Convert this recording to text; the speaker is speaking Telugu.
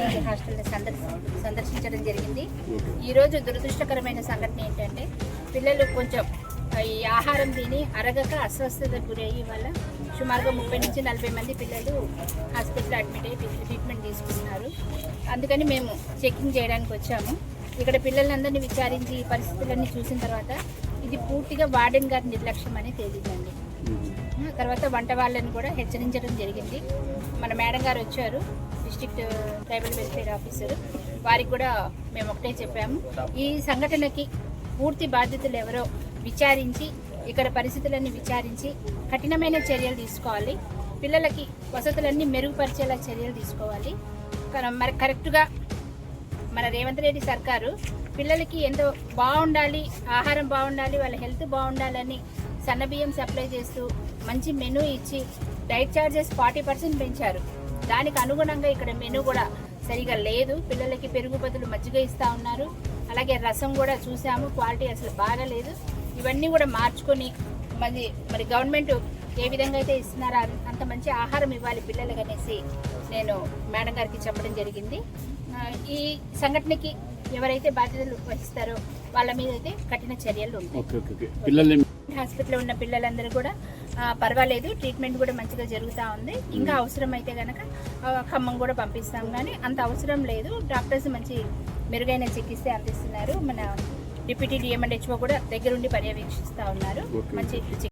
బాలింత హాస్టల్ని సందర్శ సందర్శించడం జరిగింది. ఈరోజు దురదృష్టకరమైన సంఘటన ఏంటంటే పిల్లలు కొంచెం ఈ ఆహారం తిని అరగక అస్వస్థతకు గురయ్యి వల్ల సుమారుగా ముప్పై నుంచి నలభై మంది పిల్లలు హాస్పిటల్ అడ్మిట్ అయ్యి ట్రీట్మెంట్ తీసుకుంటున్నారు అందుకని మేము చెకింగ్ చేయడానికి వచ్చాము. ఇక్కడ పిల్లలందరినీ విచారించి ఈ పరిస్థితులన్నీ చూసిన తర్వాత ఇది పూర్తిగా వార్డెన్ గారి నిర్లక్ష్యం అని తేలిందండి. తర్వాత వంట వాళ్ళని కూడా హెచ్చరించడం జరిగింది. మన మేడం గారు వచ్చారు. District tribal welfare officer. వారికి కూడా మేము ఒకటే చెప్పాము. ఈ సంఘటనకి పూర్తి బాధ్యతలు ఎవరో విచారించి ఇక్కడ పరిస్థితులన్నీ విచారించి కఠినమైన చర్యలు తీసుకోవాలి. పిల్లలకి వసతులన్నీ మెరుగుపరిచేలా చర్యలు తీసుకోవాలి. మరి కరెక్ట్గా మన రేవంత్ రెడ్డి సర్కారు పిల్లలకి ఎంతో బాగుండాలి ఆహారం బాగుండాలి వాళ్ళ హెల్త్ బాగుండాలని సన్న బియ్యం సప్లై చేస్తూ మంచి మెనూ ఇచ్చి డైట్ చార్జెస్ ఫార్టీ పర్సెంట్ పెంచారు. దానికి అనుగుణంగా ఇక్కడ మెనూ కూడా సరిగా లేదు. పిల్లలకి పెరుగు బదులు మజ్జిగ ఇస్తూ ఉన్నారు. అలాగే రసం కూడా చూసాము. క్వాలిటీ అసలు బాగాలేదు. ఇవన్నీ కూడా మార్చుకొని మరి మరి గవర్నమెంట్ ఏ విధంగా అయితే ఇస్తున్నారో అంత మంచి ఆహారం ఇవ్వాలి పిల్లలకి అనేసి నేను మేడం గారికి చెప్పడం జరిగింది. ఈ సంఘటనకి ఎవరైతే బాధ్యతలు వహిస్తారో వాళ్ళ మీద అయితే కఠిన చర్యలు ఉంటాయి. హాస్పిటల్లో ఉన్న పిల్లలందరూ కూడా పర్వాలేదు ట్రీట్మెంట్ కూడా మంచిగా జరుగుతూ ఉంది. ఇంకా అవసరం అయితే కనుక ఖమ్మం కూడా పంపిస్తాం కానీ అంత అవసరం లేదు. డాక్టర్స్ మంచి మెరుగైన చికిత్స అందిస్తున్నారు. మన డిప్యూటీ డిఎంఎండ్హెచ్ఓ కూడా దగ్గరుండి పర్యవేక్షిస్తూ ఉన్నారు. మంచి